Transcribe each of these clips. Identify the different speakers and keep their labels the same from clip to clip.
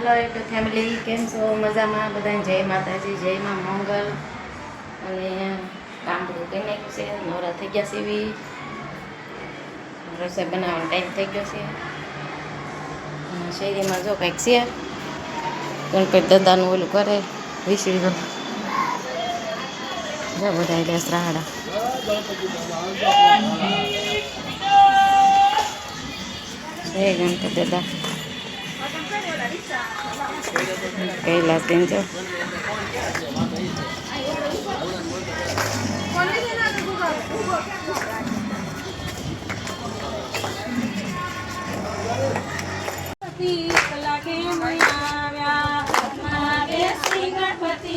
Speaker 1: હાલો એટલે ફેમિલી કેમ છો? મજામાં? બધાને જય માતાજી, જય માં મંગલ. અને કામ બધું કરી નાખ્યું છે. નવરા થઈ ગયા છે એવી. રસોઈ બનાવવાનો ટાઈમ થઈ ગયો છે. શેરીમાં જો કંઈક છે ગણપતિ દાદાનું ઓલું કરે વીસળી જો બધા લેસ રાહડા જય ગણપતિ દાદા. કૈલાસ બેન જો
Speaker 2: ગણપતિ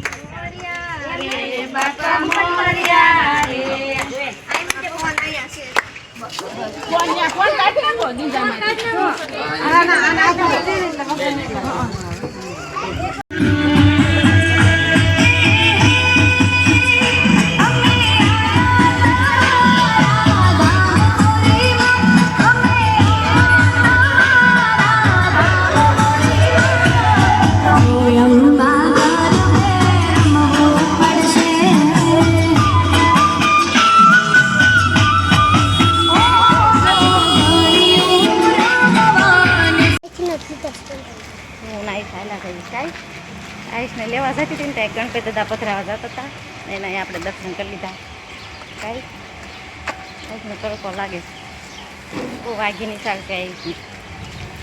Speaker 1: હું. થઈ કાંઈ. આયુષને લેવા જતી હતી ને ત્યાં ગણપતિ દાદા પથરાવા જતા હતા. એના અહીંયા આપણે દર્શન કરી લીધા. કાંઈ. આયુષને તડકો લાગે. બહુ વાઘીની ચાલતી આયુષની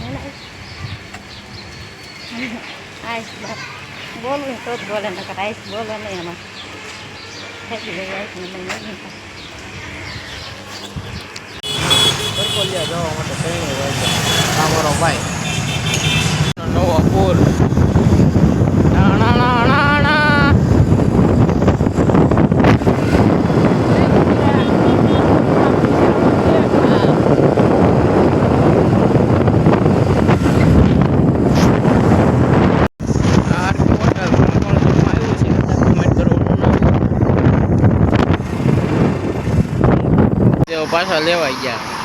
Speaker 1: હે ને? આયુષ? બોલવું તો જ બોલે, નકર આયુષ બોલે નહીં એમાં થઈ ગઈ આયુષને લઈને
Speaker 3: નહીં જવા માટે ટ્રેને જાય છે. ભાઈ. નવો પુલ ના ના ના ના ના આરકે હોટલ કોણ કોણ આવ્યું છે કમેન્ટ કરવાનું ના તેઓ પાછા લેવાઈ ગયા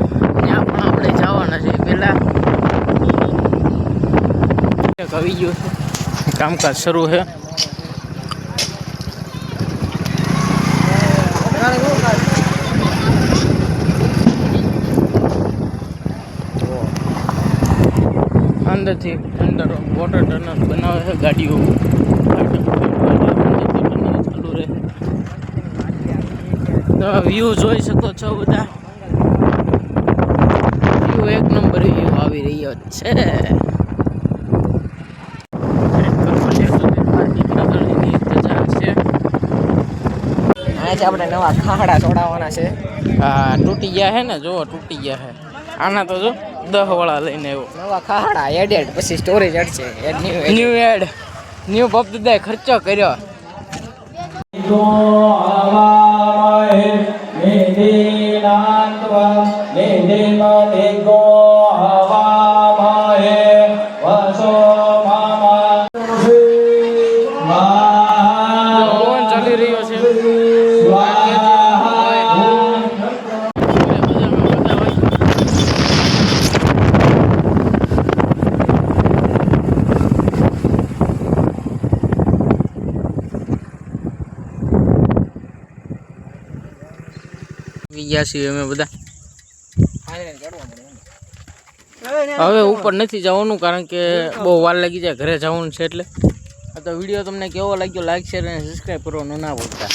Speaker 3: આવી ગયું છે. કામકાજ શરૂ છે. અંદરથી અંદર વોટર ટર્નર બનાવે છે, ગાડીઓ. ચાલુ રહે વ્યૂ જોઈ શકો છો બધા. વ્યૂ એક નંબર વ્યૂ આવી રહ્યો છે.
Speaker 4: આજે આપણે નવા ખાડા છોડાવવાના છે.
Speaker 3: હા તૂટી ગયા છે ને જો તૂટી ગયા છે આના તો જો દહ વાળા લઈને આવ્યો.
Speaker 4: નવા ખાડા એડેડ પછી storage અડશે. Add new
Speaker 3: new add new દે ખર્ચો કર્યો. પવન આવી ગયા છીએ અમે બધા. હવે ઉપર નથી જવાનું કારણ કે બહુ વાર લાગી જાય ઘરે જવાનું છે એટલે. આ તો વીડિયો તમને કેવો લાગ્યો લાઈક શેર અને સબસ્ક્રાઈબ કરવાનું ના ભૂલતા.